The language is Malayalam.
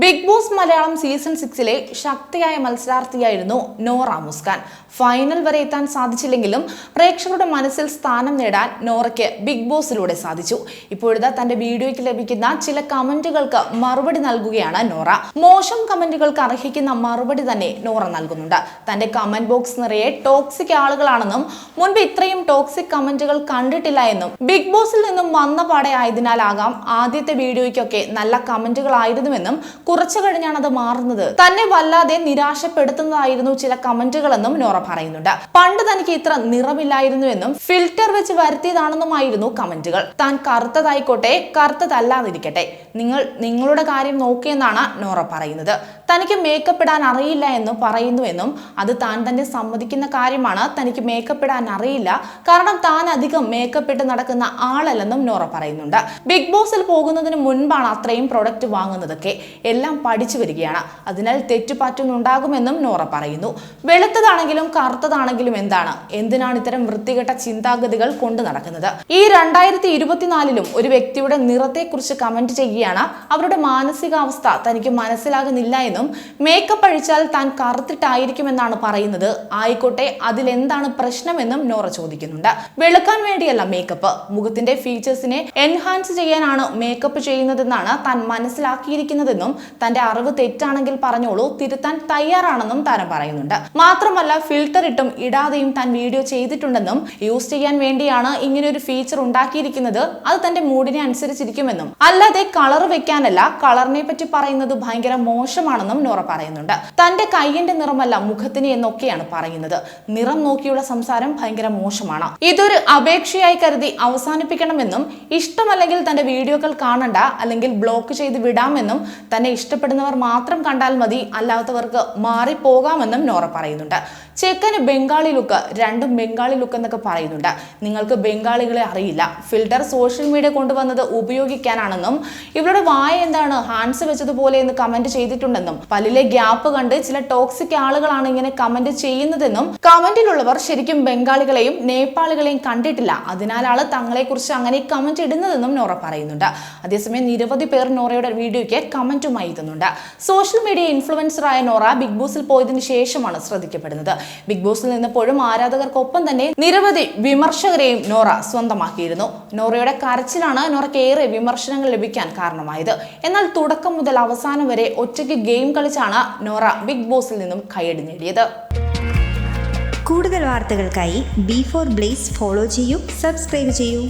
ബിഗ് ബോസ് മലയാളം സീസൺ സിക്സിലെ ശക്തിയായ മത്സരാർത്ഥിയായിരുന്നു നോറ മുസ്കാൻ. ഫൈനൽ വരെ എത്താൻ സാധിച്ചില്ലെങ്കിലും പ്രേക്ഷകരുടെ മനസ്സിൽ സ്ഥാനം നേടാൻ നോറയ്ക്ക് ബിഗ് ബോസിലൂടെ സാധിച്ചു. ഇപ്പോഴത്തെ തന്റെ വീഡിയോയ്ക്ക് ലഭിക്കുന്ന ചില കമന്റുകൾക്ക് മറുപടി നൽകുകയാണ് നോറ. മോശം കമന്റുകൾക്ക് അർഹിക്കുന്ന മറുപടി തന്നെ നോറ നൽകുന്നുണ്ട്. തന്റെ കമന്റ് ബോക്സ് നിറയെ ടോക്സിക് ആളുകളാണെന്നും മുൻപ് ഇത്രയും ടോക്സിക് കമന്റുകൾ കണ്ടിട്ടില്ല എന്നും ബിഗ് ബോസിൽ നിന്നും വന്ന പാടെ ആയതിനാലാകാം ആദ്യത്തെ വീഡിയോയ്ക്കൊക്കെ നല്ല കമന്റുകളായിരുന്നുവെന്നും കുറച്ചു കഴിഞ്ഞാണ് അത് മാറുന്നത്. തന്നെ വല്ലാതെ നിരാശപ്പെടുത്തുന്നതായിരുന്നു ചില കമന്റുകളെന്നും നോറ പറയുന്നുണ്ട്. പണ്ട് തനിക്ക് ഇത്ര നിറമില്ലായിരുന്നു എന്നും ഫിൽറ്റർ വെച്ച് വരുത്തിയതാണെന്നുമായിരുന്നു കമന്റുകൾ. താൻ കറുത്തതായിക്കോട്ടെ കറുത്തതല്ലാതിരിക്കട്ടെ. നിങ്ങൾ നിങ്ങളുടെ കാര്യം നോക്കിയെന്നാണ് നോറ പറയുന്നത്. തനിക്ക് മേക്കപ്പ് ഇടാൻ അറിയില്ല എന്ന് പറയുന്നുവെന്നും അത് താൻ തന്നെ സമ്മതിക്കുന്ന കാര്യമാണ്. തനിക്ക് മേക്കപ്പ് ഇടാൻ അറിയില്ല. കാരണം താൻ അധികം മേക്കപ്പ് ഇട്ട് നടക്കുന്ന ആളല്ലെന്നും നോറ പറയുന്നുണ്ട്. ബിഗ് ബോസിൽ പോകുന്നതിന് മുൻപാണ് അത്രയും പ്രൊഡക്റ്റ് വാങ്ങുന്നതൊക്കെ. എല്ലാം പഠിച്ചു വരികയാണ്. അതിനാൽ തെറ്റുപാറ്റുന്നുണ്ടാകുമെന്നും നോറ പറയുന്നു. വെളുത്തതാണെങ്കിലും കറുത്തതാണെങ്കിലും എന്താണ്? എന്തിനാണ് ഇത്തരം വൃത്തികെട്ട ചിന്താഗതികൾ കൊണ്ടു നടക്കുന്നത്? ഈ രണ്ടായിരത്തി ഇരുപത്തിനാലിലും ഒരു വ്യക്തിയുടെ നിറത്തെക്കുറിച്ച് കമന്റ് ചെയ്യുകയാണ്. അവരുടെ മാനസികാവസ്ഥ തനിക്ക് മനസ്സിലാകുന്നില്ല എന്നും മേക്കപ്പ് അഴിച്ചാൽ താൻ കറുത്തിട്ടായിരിക്കുമെന്നാണ് പറയുന്നത്. ആയിക്കോട്ടെ അതിലെന്താണ് പ്രശ്നമെന്നും നോറ ചോദിക്കുന്നുണ്ട്. വെളുക്കാൻ വേണ്ടിയല്ല മേക്കപ്പ് മുഖത്തിന്റെ ഫീച്ചേഴ്സിനെ എൻഹാൻസ് ചെയ്യാനാണ് മേക്കപ്പ് ചെയ്യുന്നതെന്നാണ് താൻ മനസ്സിലാക്കിയിരിക്കുന്നതെന്നും തന്റെ അറിവ് തെറ്റാണെങ്കിൽ പറഞ്ഞോളൂ തിരുത്താൻ തയ്യാറാണെന്നും താരം പറയുന്നുണ്ട്. മാത്രമല്ല ഫിൽട്ടർ ഇട്ടും ഇടാതെയും താൻ വീഡിയോ ചെയ്തിട്ടുണ്ടെന്നും യൂസ് ചെയ്യാൻ വേണ്ടിയാണ് ഇങ്ങനെ ഒരു ഫീച്ചർ ഉണ്ടാക്കിയിരിക്കുന്നത്. അത് തന്റെ മൂഡിനെ അനുസരിച്ചിരിക്കുമെന്നും. അല്ലാതെ കളർ വെക്കാനല്ല കളറിനെ പറ്റി പറയുന്നത് ഭയങ്കര മോശമാണെന്നും നോറ പറയുന്നുണ്ട്. തന്റെ കൈയിന്റെ നിറമല്ല മുഖത്തിന് എന്നൊക്കെയാണ് പറയുന്നത്. നിറം നോക്കിയുള്ള സംസാരം ഭയങ്കര മോശമാണ്. ഇതൊരു അപേക്ഷയായി കരുതി അവസാനിപ്പിക്കണമെന്നും ഇഷ്ടമല്ലെങ്കിൽ തന്റെ വീഡിയോകൾ കാണണ്ട അല്ലെങ്കിൽ ബ്ലോക്ക് ചെയ്ത് വിടാമെന്നും തന്നെ ഇഷ്ടപ്പെടുന്നവർ മാത്രം കണ്ടാൽ മതി അല്ലാത്തവർക്ക് മാറിപ്പോകാമെന്നും നോറ പറയുന്നുണ്ട്. ചെക്കന് ബംഗാളി ലുക്ക് രണ്ടും ബംഗാളി ലുക്ക് എന്നൊക്കെ പറയുന്നുണ്ട്. നിങ്ങൾക്ക് ബംഗാളികളെ അറിയില്ല. ഫിൽട്ടർ സോഷ്യൽ മീഡിയ കൊണ്ടുവന്നത് ഉപയോഗിക്കാനാണെന്നും ഇവരുടെ വായ എന്താണ് ഹാൻഡ്സ് വെച്ചതുപോലെ എന്ന് കമന്റ് ചെയ്തിട്ടുണ്ടെന്നും പല്ലിലെ ഗ്യാപ്പ് കണ്ട് ചില ടോക്സിക് ആളുകളാണ് ഇങ്ങനെ കമന്റ് ചെയ്യുന്നതെന്നും കമന്റിലുള്ളവർ ശരിക്കും ബംഗാളികളെയും നേപ്പാളികളെയും കണ്ടിട്ടില്ല. അതിനാലാണ് തങ്ങളെ കുറിച്ച് അങ്ങനെ കമന്റ് ഇടുന്നതെന്നും നോറ പറയുന്നുണ്ട്. അതേസമയം നിരവധി പേർ നോറയുടെ വീഡിയോയ്ക്ക് കമന്റുമായി എത്തുന്നുണ്ട് സോഷ്യൽ മീഡിയ ഇൻഫ്ലുവൻസറായ നോറ ബിഗ് ബോസിൽ പോയതിനു ശേഷമാണ് ശ്രദ്ധിക്കപ്പെടുന്നത്. ബിഗ് ബോസിൽ നിന്നപ്പോഴും ആരാധകർക്കൊപ്പം തന്നെ നിരവധി വിമർശകരെയും നോറ സ്വന്തമാക്കിയിരുന്നു. നോറയുടെ കരച്ചിലാണ് നോറയ്ക്ക് ഏറെ വിമർശനങ്ങൾ ലഭിക്കാൻ കാരണമായത്. എന്നാൽ തുടക്കം മുതൽ അവസാനം വരെ ഒറ്റയ്ക്ക് ഗെയിം കളിച്ചാണ് നോറ ബിഗ് ബോസിൽ നിന്നും കൈയടി നേടിയത് കൂടുതൽ വാർത്തകൾക്കായി ബി ഫോർ ബ്ലേസ് ഫോളോ ചെയ്യൂ സബ്സ്ക്രൈബ് ചെയ്യൂ.